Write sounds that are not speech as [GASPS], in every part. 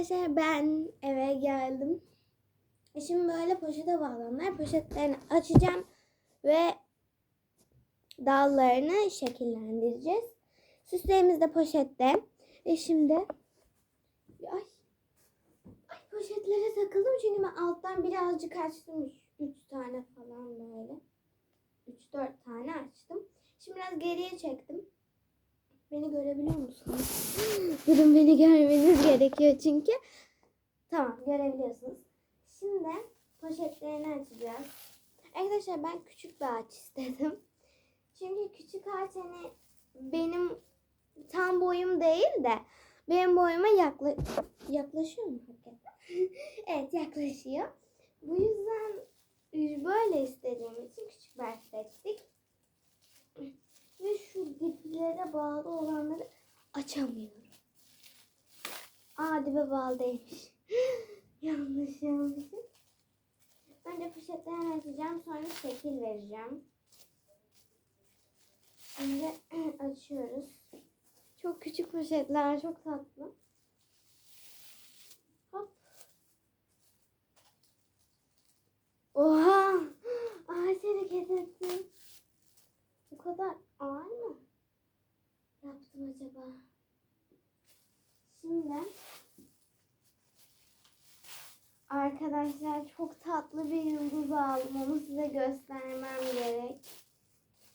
arkadaşlar ben eve geldim. Şimdi böyle poşete bağlanlar. Poşetlerini açacağım ve dallarını şekillendireceğiz. Süslerimiz de poşette. E şimdi ay, ay poşetlere takıldım çünkü ben alttan birazcık açtım. 3 tane falan böyle. 3-4 tane açtım. Şimdi biraz geriye çektim. Beni görebiliyor musunuz? [GASPS] Durun beni görmeniz gerekiyor çünkü. Tamam görebiliyorsunuz. Şimdi poşetlerini açacağız. Arkadaşlar ben küçük bir ağaç [LAUGHS] istedim. Çünkü küçük ağaç hani benim tam boyum değil de benim boyuma yakla yaklaşıyor mu hakikaten? [LAUGHS] evet yaklaşıyor. Bu yüzden böyle istediğim için küçük bir ağaç seçtik. Diplere bağlı olanları açamıyorum. Aa dibe bağlı değilmiş. [GASPS] yanlış yapmışım. Önce poşetlerini açacağım sonra şekil vereceğim. Şimdi [CLEARS THROAT] açıyoruz. Çok küçük poşetler çok tatlı. Hop. Oha! [GASPS] Ağaç hareket etti. Bu kadar ağır mı yaptım acaba? Şimdi arkadaşlar çok tatlı bir yıldız aldım. Onu size göstermem gerek.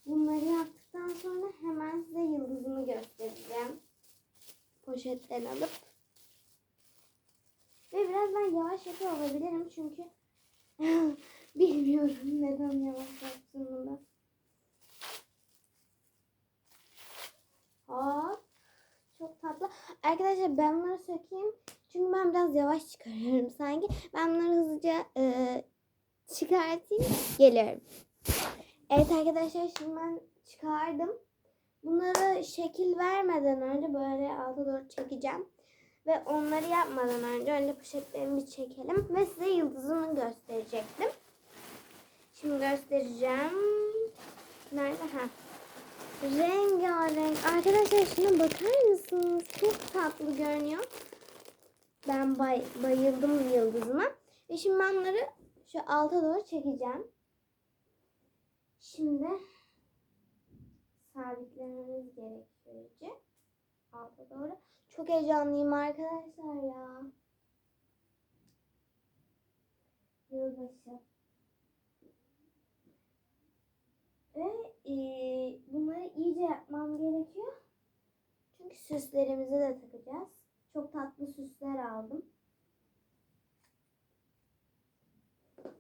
Bunları yaptıktan sonra hemen size yıldızımı göstereceğim. Poşetten alıp. Ve biraz ben yavaş yapıyor olabilirim çünkü [LAUGHS] bilmiyorum neden yavaş yaptığımı da. Hop. Çok tatlı. Arkadaşlar sökeyim. Çünkü ben biraz yavaş çıkarıyorum [LAUGHS] sanki. Ben bunları hızlıca e, çıkartayım. Geliyorum. Evet arkadaşlar şimdi ben çıkardım. Bunları şekil vermeden önce böyle alta doğru çekeceğim. Ve onları yapmadan önce önce poşetlerimi çekelim. Ve size yıldızımı gösterecektim. Şimdi göstereceğim. Nerede? Ha. Rengarenk. Arkadaşlar şuna bakar mısınız? Çok tatlı görünüyor. Ben bay, bayıldım yıldızıma. Ve şimdi ben bunları şu alta doğru çekeceğim. Şimdi sabitlememiz gerekiyor. Alta doğru. Çok heyecanlıyım arkadaşlar ya. Yılbaşı. Ve e, bunları iyice yapmam gerekiyor. Çünkü süslerimizi de takacağız. Çok tatlı süsler aldım.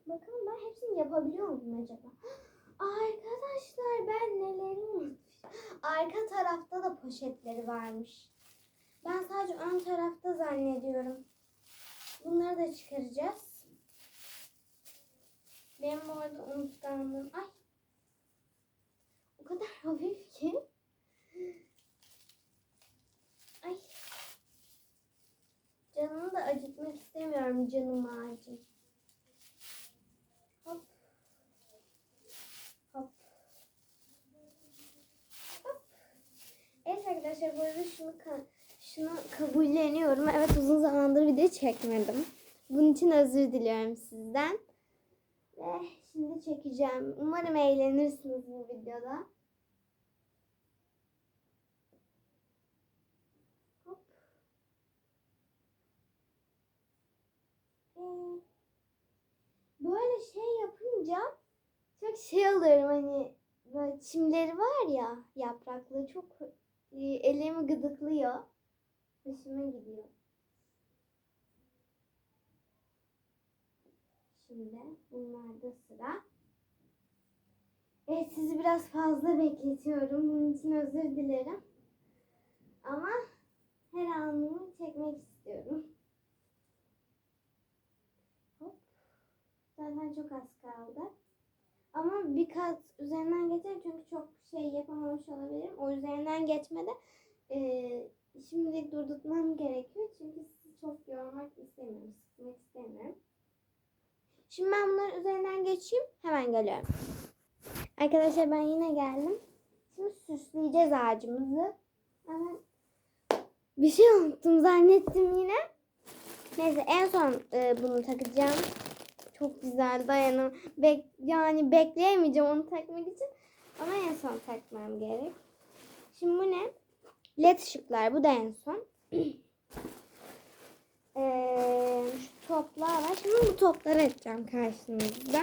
Bakalım ben hepsini yapabiliyor muyum acaba? Arkadaşlar ben neleri unutmuşum. Arka tarafta da poşetleri varmış. Ben sadece ön tarafta zannediyorum. Bunları da çıkaracağız. Benim bu arada unutkanlığım. Ay. O kadar [LAUGHS] hafif ki. Ay. Canımı da acıtmak istemiyorum canım ağacım. Hop. Hop. Hop. Evet arkadaşlar bu arada şunu, şunu kabulleniyorum. Evet uzun zamandır video çekmedim. Bunun için özür diliyorum sizden. Ve şimdi çekeceğim. Umarım eğlenirsiniz bu videoda. Hop. Ee, böyle şey yapınca çok şey oluyorum hani böyle çimleri var ya yapraklı çok e, elimi gıdıklıyor. Hoşuma gidiyor. Şimdi bunlarda sıra. Evet sizi biraz fazla bekletiyorum. Bunun için özür dilerim. Ama her anımı çekmek istiyorum. Hop. Zaten çok az kaldı. Ama bir kat üzerinden geçer çünkü çok şey yapamamış olabilirim. O üzerinden geçmede eee şimdilik durdurtmam gerekiyor. Çünkü sizi çok yormak istemiyorum. Sıkmak istemiyorum. Şimdi ben bunların üzerinden geçeyim. Hemen geliyorum. Arkadaşlar ben yine geldim. Şimdi süsleyeceğiz ağacımızı. Hemen bir şey unuttum zannettim yine. Neyse en son e, bunu takacağım. Çok güzel dayanım. Bek yani bekleyemeyeceğim onu takmak için. Ama en son takmam gerek. Şimdi bu ne? LED ışıklar. Bu da en son. [CLEARS THROAT] Ee, şu toplar var. Şimdi bu topları açacağım karşınızda.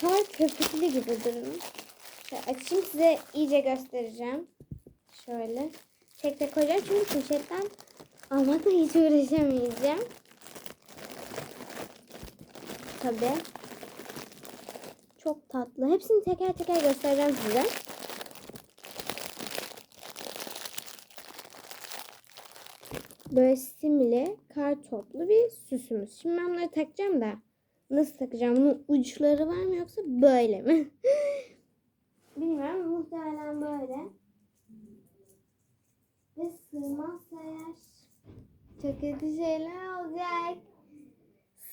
Kar köpüklü gibi durun. Şöyle açayım size iyice göstereceğim. Şöyle. Tek tek koyacağım çünkü poşetten almakla hiç uğraşamayacağım. Tabii. Çok tatlı. Hepsini teker teker göstereceğim size. Böyle simli, kar toplu bir süsümüz. Şimdi ben bunları takacağım da nasıl takacağım? Bunun uçları var mı yoksa böyle mi? [LAUGHS] Bilmiyorum. Muhtemelen böyle. Ve sığmazsa eğer çok kötü şeyler olacak.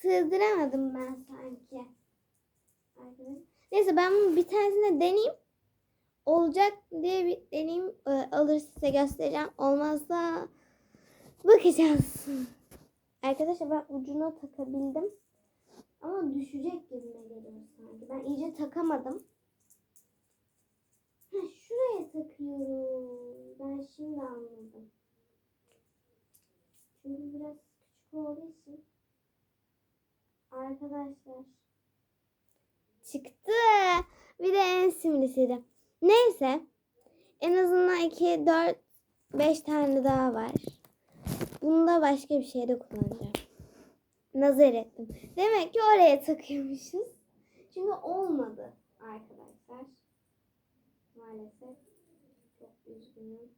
Sığdıramadım ben sanki. Neyse ben bunu bir tanesine deneyeyim. Olacak diye bir deneyeyim. Ee, alır size göstereceğim. Olmazsa bakacağız. Arkadaşlar ben ucuna takabildim. Ama düşecek gibime geliyor sanki. Ben iyice takamadım. Ha, şuraya takıyorum. Ben şimdi anladım. Çünkü biraz küçük olduğu için. Arkadaşlar. Çıktı. Bir de en simlisiydi. Neyse. En azından 2, 4, 5 tane daha var. Bunu da başka bir şeyde kullanacağım. Nazar ettim. Demek ki oraya takıyormuşuz. Çünkü olmadı arkadaşlar. Maalesef. Çok üzgünüm.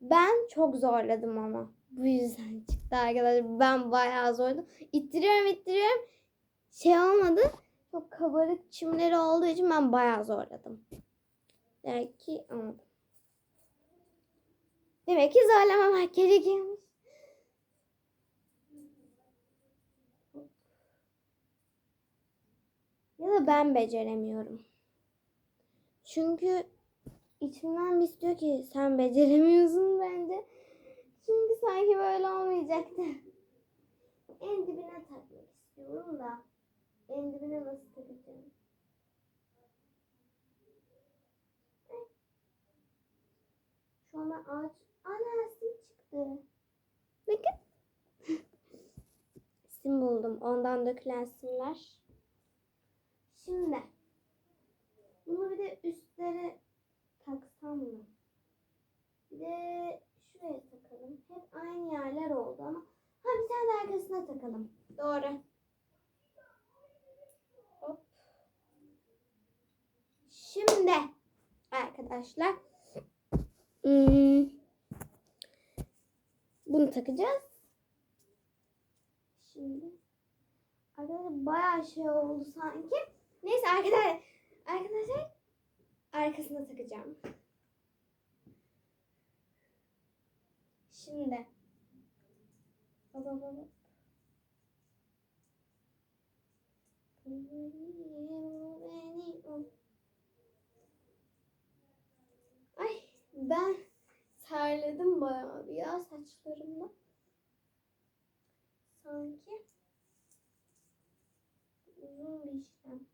Ben çok zorladım ama. Bu yüzden çıktı arkadaşlar. Ben bayağı zorladım. İttiriyorum ittiriyorum. Şey olmadı. Çok kabarık çimleri olduğu için ben bayağı zorladım. Demek ki anladım. Demek ki zorlamamak gerekiyormuş. Ya da ben beceremiyorum. Çünkü içimden bir istiyor ki sen beceremiyorsun bence. Çünkü sanki böyle olmayacaktı. En dibine takmak istiyorum da. En dibine nasıl takacağım? Şu anda ağaç... Ana sim çıktı. Bakın. [LAUGHS] sim buldum. Ondan dökülen simler. Şimdi. Bunu bir de üstlere taksam mı? Bir de şuraya takalım. Hep aynı yerler oldu ama. Ha bir tane de arkasına takalım. Doğru. Hop. Şimdi arkadaşlar hmm, bunu takacağız. Şimdi arkadaşlar bayağı şey oldu sanki. Neyse arkadaşlar arkadaşlar arkasına takacağım. Şimdi baba baba Ay ben terledim bayağı ya saçlarımda. Sanki uzun bir işlem.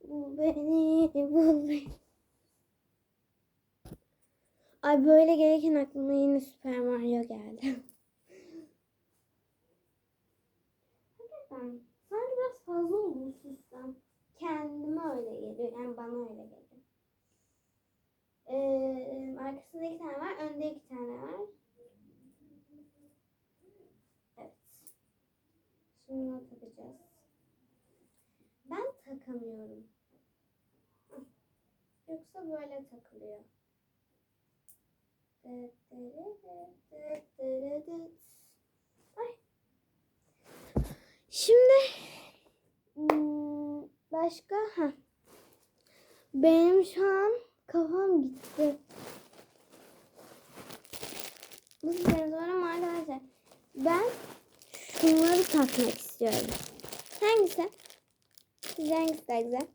Bul beni, bul beni. Ay böyle gelirken aklıma yine Super Mario geldi. Hakikaten sanki biraz fazla oldu bu sistem. Kendime öyle geliyor. Yani bana öyle geliyor. Ee, arkasında iki tane var. Önde iki tane var. Evet. Şimdi bunu takacağız. Ben takamıyorum. Yoksa böyle takılıyor. Şimdi hmm, başka ha. Benim şu an kafam gitti. Var ama arkadaşlar ben şunları takmak istiyorum. Hangisi? Sizce hangisi daha güzel?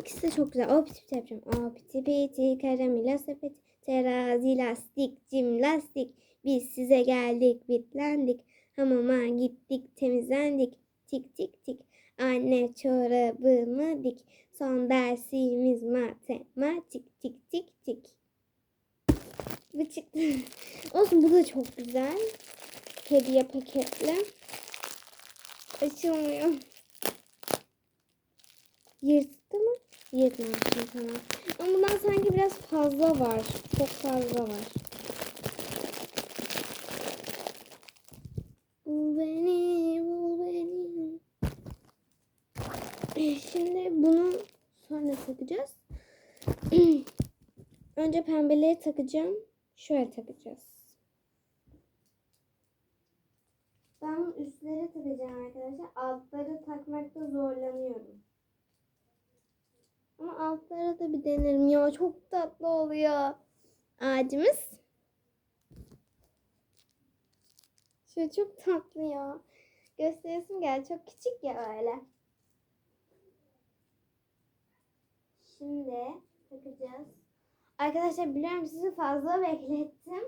İkisi de çok güzel. O piti piti yapacağım. O piti piti karamela sepeti. Terazi lastik, cim lastik. Biz size geldik, bitlendik. Hamama gittik, temizlendik. Tik tik tik. Anne çorabımı dik. Son dersimiz matematik. Tik tik tik. Bu çıktı. [LAUGHS] Olsun bu da çok güzel. Hediye paketli. Açılmıyor. Yırttı mı? Yırtmamışım tamam. Ama bundan sanki biraz fazla var. Çok fazla var. Bul beni, bul beni. Şimdi bunu sonra takacağız. [CLEARS THROAT] Önce pembeleri takacağım. Şöyle takacağız. Ben üstlere takacağım arkadaşlar. Altları takmakta zorlanıyorum. Ama altlara da bir denerim ya. Çok tatlı oluyor. Ağacımız. Şu çok tatlı ya. Gösteresim geldi. Çok küçük ya öyle. Şimdi takacağız. Arkadaşlar biliyorum sizi fazla beklettim.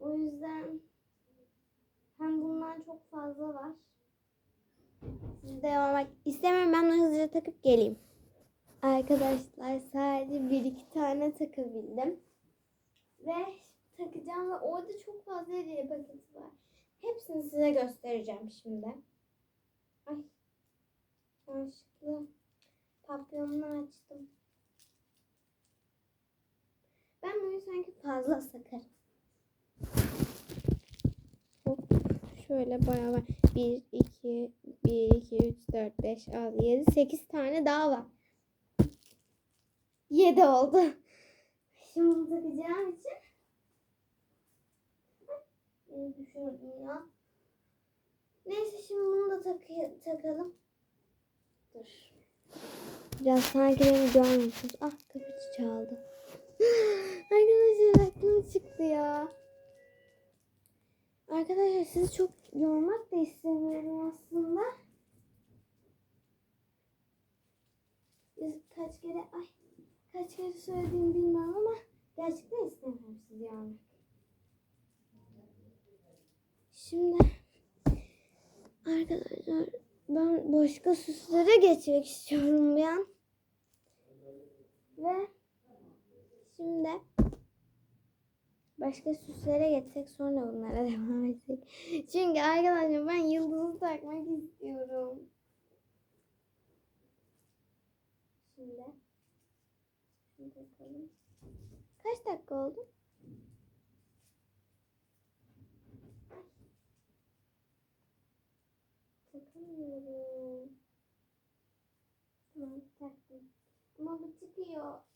O yüzden hem bundan çok fazla var. Sizi de yormak istemiyorum. Ben hızlıca takıp geleyim. Arkadaşlar sadece bir iki tane takabildim. Ve takacağım ve orada çok fazla hediye paketi var. Hepsini size göstereceğim şimdi. Ay. Yanlışlıkla papyonunu açtım. Ben bunu sanki fazla sakarım. Hop. Şöyle bayağı var. 1, 2, 1, 2, 3, 4, 5, 6, 7, 8 tane daha var. 7 oldu. Şimdi bunu takacağım için. Ya. Neyse şimdi bunu da takı- takalım. Dur. Biraz sanki beni görmüyorsunuz. Ah kapı çaldı. [GASPS] Arkadaşlar aklım çıktı ya. Arkadaşlar sizi çok yormak da istemiyorum aslında. Kaç kere ay kaç kere söylediğimi bilmem ama gerçekten istemiyorum sizi yormak. Şimdi arkadaşlar ben başka süslere geçmek istiyorum bir an. Ve şimdi başka süslere geçsek sonra bunlara [LAUGHS] devam etsek. Çünkü arkadaşlar ben yıldızı takmak istiyorum. Şimdi şunu takalım. Kaç dakika oldu? Takamıyorum. Tamam taktım. Ama bu çıkıyor.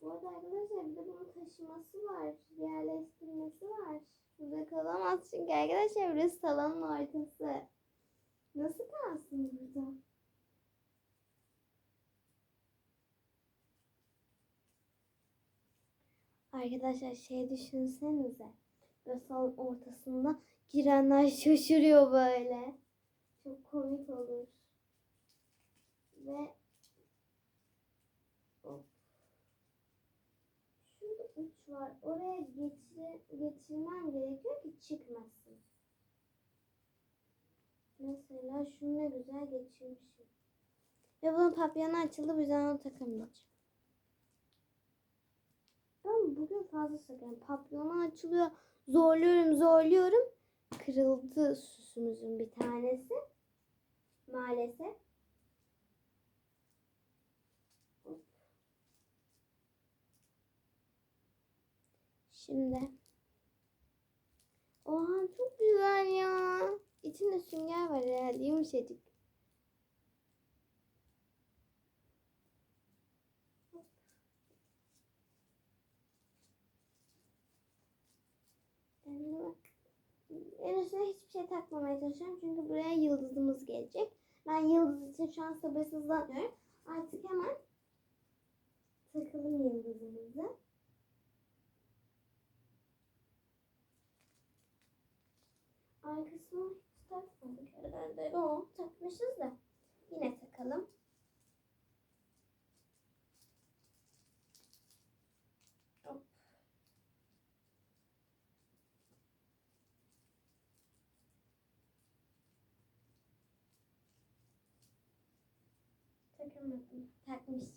Bu arada arkadaşlar bir de bunun taşıması var. Yerleştirmesi var. Burada kalamaz çünkü arkadaşlar burası salonun ortası. Nasıl kalsın burada? Arkadaşlar şey düşünsenize. Böyle salon ortasında girenler şaşırıyor böyle. Çok komik olur. Ve Hop. Şurada uç var. Oraya geçir, geçirmem gerekiyor ki çıkmasın. Mesela şunu ne güzel geçirmişim. Ve bunun papyonu açıldı. Bu yüzden onu takamayacağım. Ben bugün fazla sakarım. Papyonu açılıyor. Zorluyorum zorluyorum. Kırıldı süsümüzün bir tanesi. Maalesef. Şimdi. Oha çok güzel ya. İçinde sünger var herhalde yumuşacık. En üstüne hiçbir şey takmamaya çalışıyorum. Çünkü buraya yıldızımız gelecek. Ben yıldız için şu an sabırsızlanıyorum. Artık hemen takalım yıldızımızı. Herhalde o takmışız da. Yine takalım. Hop. Takamadım. Takmışım.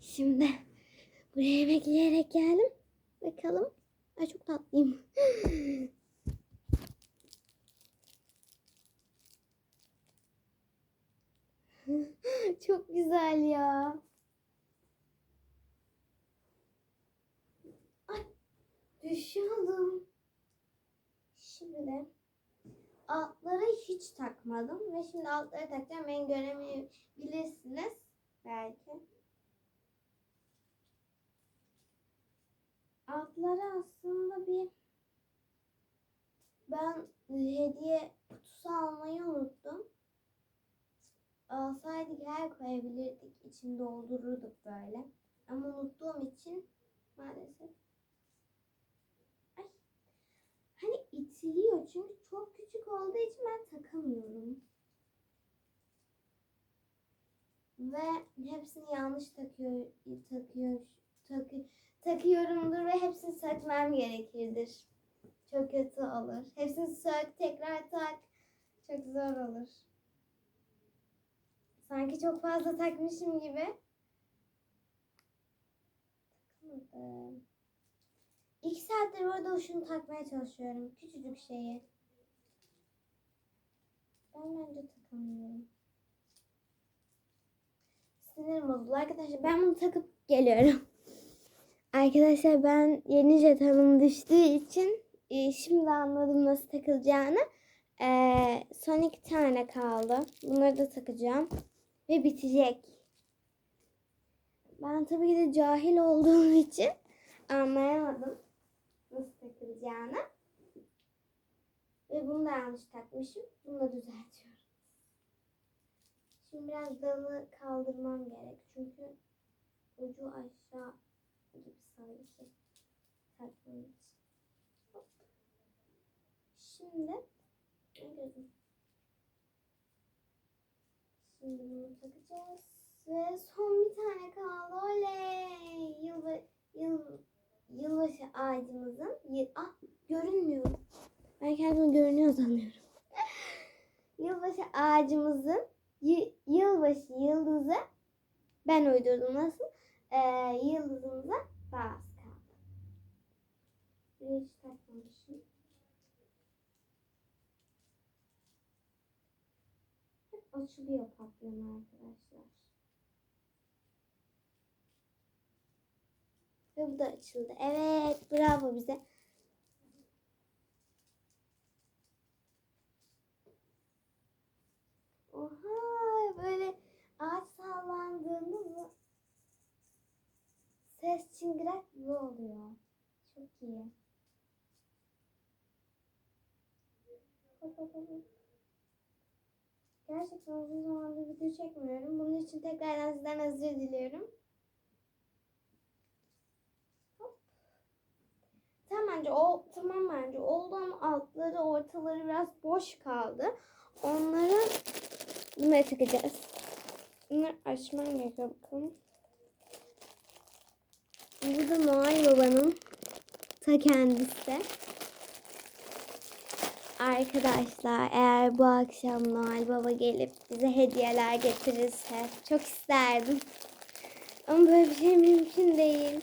Şimdi buraya bekleyerek geldim. Bakalım. Ay çok tatlıyım. [LAUGHS] çok güzel ya. Ay düşüyordum. Şimdi de altları hiç takmadım ve şimdi altları takacağım. Beni göremeyebilirsiniz belki. Altları aslında bir ben hediye kutusu almayı unuttum. Alsaydık her koyabilirdik. İçini doldururduk böyle. Ama unuttuğum için maalesef. Ay. Hani itiliyor çünkü çok küçük olduğu için ben takamıyorum. Ve hepsini yanlış takıyor, takıyor, takıyor, takıyorumdur ve hepsini sökmem gerekirdir. Çok kötü olur. Hepsini sök, tekrar tak. Çok zor olur. Sanki çok fazla takmışım gibi. İki saattir orada şunu takmaya çalışıyorum. Küçücük şeyi. Ben bence takamıyorum. Sinirim bozuldu arkadaşlar. Ben bunu takıp geliyorum. [LAUGHS] Arkadaşlar ben yeni jetonum düştüğü için e, şimdi anladım nasıl takılacağını. E, son iki tane kaldı. Bunları da takacağım. Ve bitecek. Ben tabii ki de cahil olduğum [LAUGHS] için anlayamadım nasıl takılacağını. Ve bunu da yanlış takmışım. Bunu da düzeltiyorum. Şimdi biraz dalı kaldırmam gerek. Çünkü ucu aşağı gibi sanki. Takmam için. Şimdi Takacağız. Ve son bir tane kaldı. Oley! Yıl, yıl, yılbaşı ağacımızın yıl, ah görünmüyor. Ben kendimi görünüyor sanıyorum. [LAUGHS] yılbaşı ağacımızın y- yılbaşı yıldızı ben uydurdum nasıl? Ee, yıldızımıza bazı kaldı. Hiç takmamışım. Açılıyor papyon arkadaşlar. Ve bu da açıldı. Evet bravo bize. Oha böyle ağaç sallandığında bu ses çıngırak gibi oluyor. Çok iyi. Gerçekten uzun zamandır video çekmiyorum. Bunun için tekrardan sizden özür diliyorum. Tamam bence o tamam bence oldu altları ortaları biraz boş kaldı. Onları bunları takacağız. Bunları açmam gerekiyor bakalım. Bu da Noel Baba'nın ta kendisi. Arkadaşlar eğer bu akşam Noel Baba gelip bize hediyeler getirirse çok isterdim. Ama böyle bir şey mümkün değil.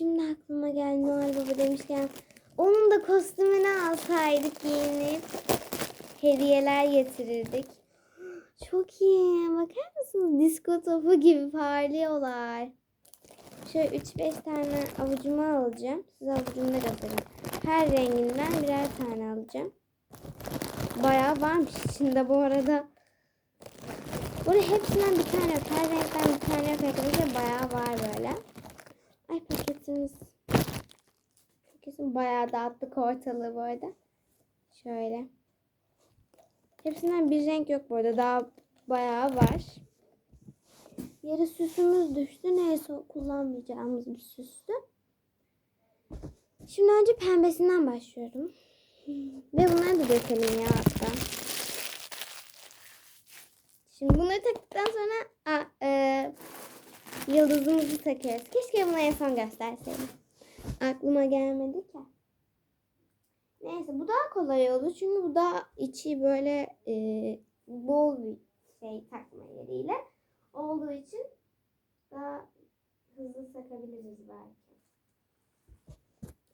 Şimdi aklıma geldi Noel Baba demişken onun da kostümünü alsaydık giyinip hediyeler getirirdik. [GASPS] Çok iyi. Bakar mısınız? Disko topu gibi parlıyorlar. Şöyle 3-5 tane avucuma alacağım. Size avucumda göstereyim. Her renginden birer tane alacağım. Bayağı varmış içinde bu arada. Burada hepsinden bir tane yok. Her renkten bir tane yok arkadaşlar. Bayağı var böyle. Ay paketimiz. Paketim bayağı dağıttık ortalığı bu arada. Şöyle. Hepsinden bir renk yok bu arada. Daha bayağı var. Yere süsümüz düştü. Neyse kullanmayacağımız bir süstü. Şimdi önce pembesinden başlıyorum. Ve bunları da dökelim ya hatta. Şimdi bunları taktıktan sonra a, e, yıldızımızı takıyoruz. Keşke bunu en son gösterseydim. Aklıma gelmedi ki. Neyse bu daha kolay oldu. Çünkü bu daha içi böyle e, bol bir şey takma yeriyle olduğu için daha hızlı takabiliriz belki.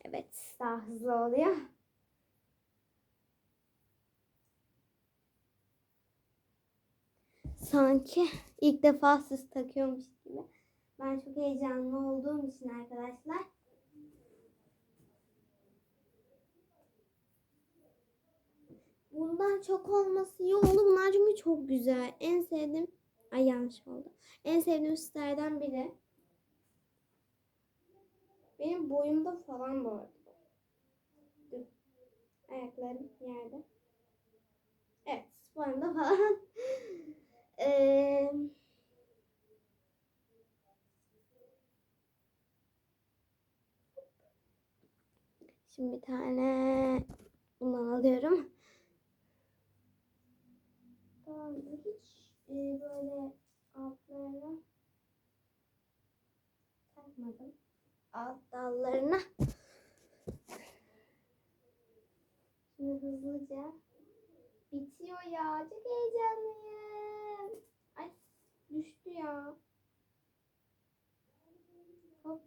Evet, daha hızlı oluyor. Sanki ilk defa siz takıyormuş gibi. Ben çok heyecanlı olduğum için arkadaşlar. Bundan çok olması iyi oldu. Bunlar çünkü çok güzel. En sevdiğim... Ay yanlış oldu. En sevdiğim süslerden biri. Benim boyumda falan bu arada. Ayaklarım yerde. Evet. Boyumda falan. Şimdi bir tane bundan alıyorum. Hiç e, böyle altlarına takmadım. Alt dallarına. Şimdi hızlıca bitiyor ya. Çok heyecanlıyım. Ay düştü ya. Hop.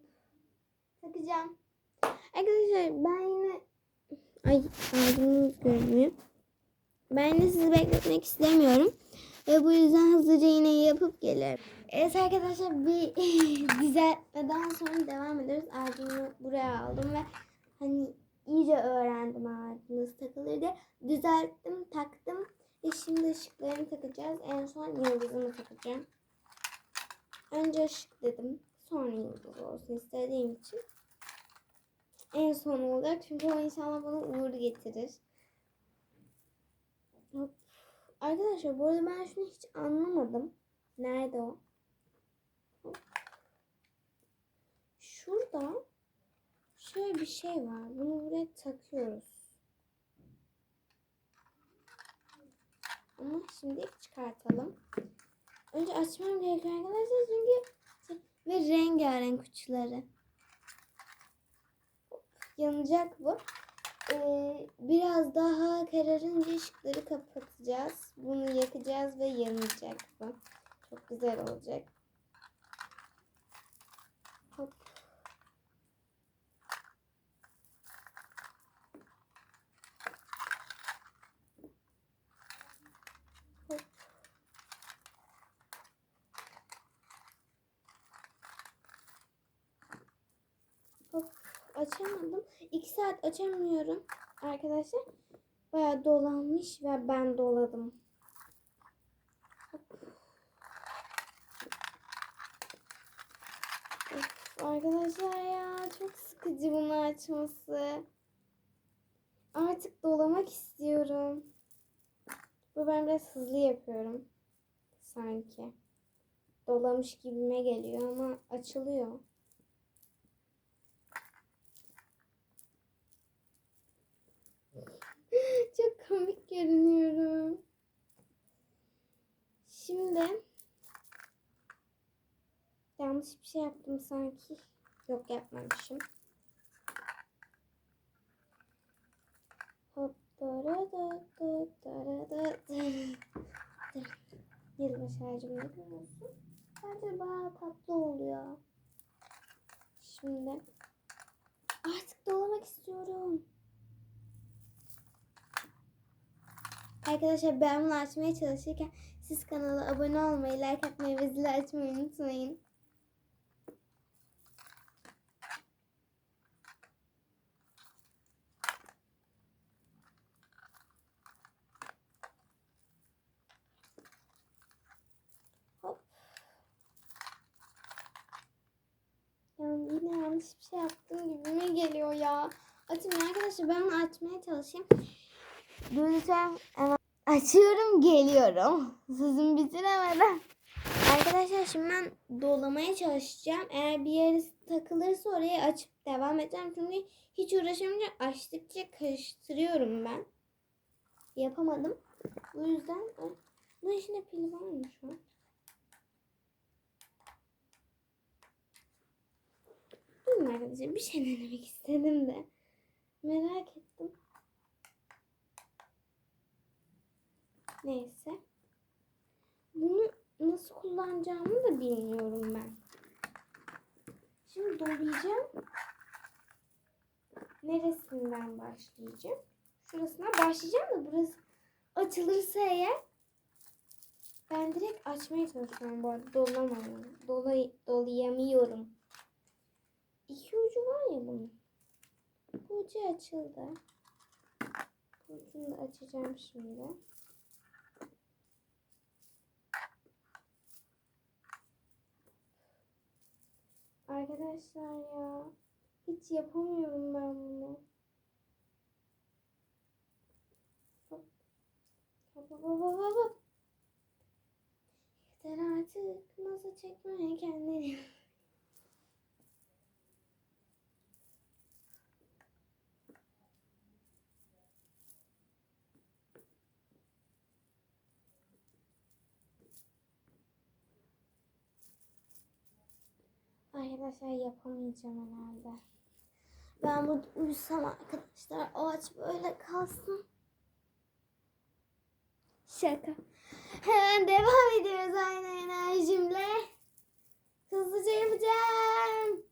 Takacağım. Arkadaşlar ben yine ay ağzımız görünüyor. Ben de sizi bekletmek istemiyorum. Ve bu yüzden hızlıca yine yapıp gelirim. Evet arkadaşlar bir [LAUGHS] düzeltmeden sonra devam ediyoruz. Ağzımı buraya aldım ve hani iyice öğrendim ağzım nasıl takılır diye. Düzelttim, taktım. Ve şimdi ışıklarını takacağız. En son yıldızımı takacağım. Önce ışık dedim. Sonra yıldız olsun istediğim için en son olacak. Çünkü o inşallah bana uğur getirir. Hop. Arkadaşlar bu arada ben şunu hiç anlamadım. Nerede o? Şurada şöyle bir şey var. Bunu buraya takıyoruz. Ama şimdi çıkartalım. Önce açmam gerekiyor arkadaşlar çünkü ve rengarenk uçları yanacak bu. Ee, biraz daha kararınca ışıkları kapatacağız. Bunu yakacağız ve yanacak bu. Çok güzel olacak. Hop. Hop. Hop açamadım. 2 saat açamıyorum arkadaşlar. Bayağı dolanmış ve ben doladım. Arkadaşlar ya çok sıkıcı bunu açması. Artık dolamak istiyorum. Bu ben biraz hızlı yapıyorum. Sanki. Dolamış gibime geliyor ama açılıyor. Çok komik görünüyorum. Şimdi yanlış bir şey yaptım sanki. Yok yapmamışım. Hop da da dara da da. Yılbaşı ağacım ne diyorsun? Bence bayağı tatlı oluyor. Şimdi artık dolamak istiyorum. Arkadaşlar ben bunu açmaya çalışırken siz kanala abone olmayı, like atmayı ve zili açmayı unutmayın. Hop. Yani yine yanlış bir şey yaptığım gibi mi geliyor ya? Açın arkadaşlar ben bunu açmaya çalışayım. Lütfen hemen açıyorum geliyorum. Sözüm bitiremeden. Arkadaşlar şimdi ben dolamaya çalışacağım. Eğer bir yeri takılırsa orayı açıp devam edeceğim. Çünkü hiç uğraşamayınca açtıkça karıştırıyorum ben. Yapamadım. Bu yüzden bunun içinde pil var mı şu an? Durun arkadaşlar bir şey [LAUGHS] denemek istedim de. Merak ettim. Neyse. bunu nasıl kullanacağımı da bilmiyorum ben. Şimdi dolayacağım. Neresinden başlayacağım? Şurasına başlayacağım da burası açılırsa eğer ben direkt açmaya çalışıyorum bu arada. Dolamıyorum. Dolay, dolayamıyorum. İki ucu var ya bunun. Bu ucu açıldı. Bu ucunu da açacağım şimdi. Arkadaşlar ya. Hiç yapamıyorum ben bunu. Hop. Hop hop hop hop hop. Yeter artık. Nasıl çekmeye kendini. Arkadaşlar yapamayacağım herhalde. Ben burada uyusam arkadaşlar o aç böyle kalsın. Şaka. Hemen devam ediyoruz aynı enerjimle. Hızlıca yapacağım.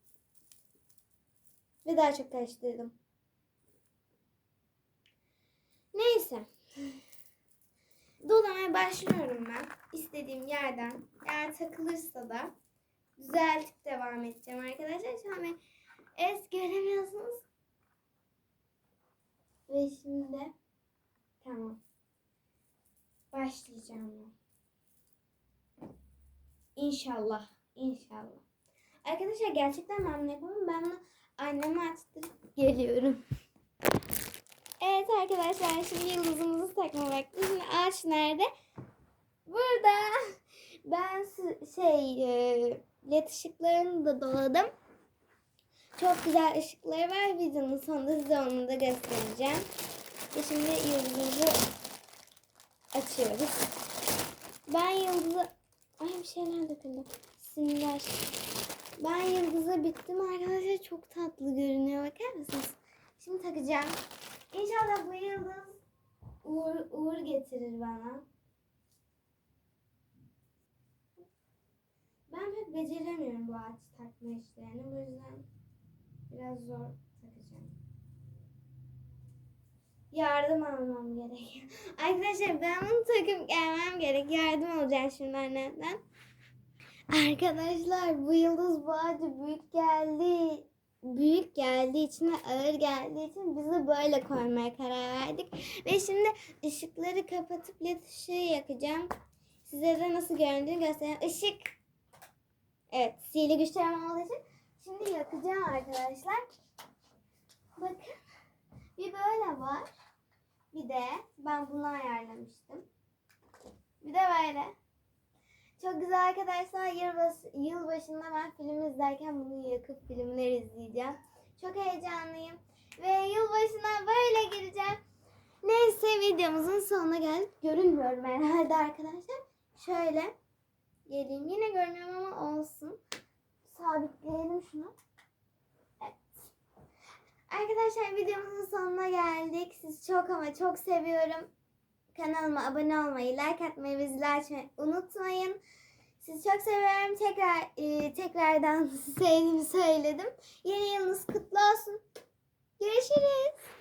Ve daha çok karıştırdım. Neyse. Dolamaya başlıyorum ben. İstediğim yerden. Eğer takılırsa da düzeltip devam edeceğim arkadaşlar. Şu an ben es göremiyorsunuz. Ve şimdi tamam. Başlayacağım ben. İnşallah. İnşallah. Arkadaşlar gerçekten bunu yapamam. Ben bunu anneme açtırıp geliyorum. Evet arkadaşlar şimdi yıldızımızı takma vakti. Şimdi ağaç nerede? Burada. Ben şey e, led ışıklarını da doladım. Çok güzel ışıkları var. Videonun sonunda size onu da göstereceğim. Ve şimdi yıldızımızı açıyoruz. Ben yıldızı... Ay bir şeyler döküldü. Sinirler. Ben yıldızı bittim arkadaşlar. Çok tatlı görünüyor. Bakar mısınız? Şimdi takacağım. İnşallah bu yıldız uğur, uğur getirir bana. Ben pek beceremiyorum bu ağaç takma işlerini. Bu yüzden biraz zor takacağım. Yardım almam gerek. [LAUGHS] Arkadaşlar ben bunu takıp gelmem gerek. Yardım alacağım şimdi annemden. Arkadaşlar bu yıldız bu ağacı büyük geldi. Büyük geldiği için ağır geldiği için bizi böyle koymaya karar verdik. Ve şimdi ışıkları kapatıp led ışığı yakacağım. Size de nasıl göründüğünü göstereyim. Işık. Evet, sihirli güçlerim olduğu için şimdi yakacağım arkadaşlar. Bakın. Bir böyle var. Bir de ben bunu ayarlamıştım. Bir de böyle. Çok güzel arkadaşlar. Yılbaş, yılbaşında ben film izlerken bunu yakıp filmler izleyeceğim. Çok heyecanlıyım. Ve yılbaşına böyle gireceğim. Neyse videomuzun sonuna geldik. Görünmüyorum herhalde arkadaşlar. Şöyle geleyim. Yine görünüyorum ama olsun. Sabitleyelim şunu. Evet. Arkadaşlar videomuzun sonuna geldik. Sizi çok ama çok seviyorum. Kanalıma abone olmayı, like atmayı ve zil açmayı unutmayın. Sizi çok seviyorum. Tekrar e, tekrardan [LAUGHS] sevdiğimi söyledim. Yeni yılınız kutlu olsun. Görüşürüz.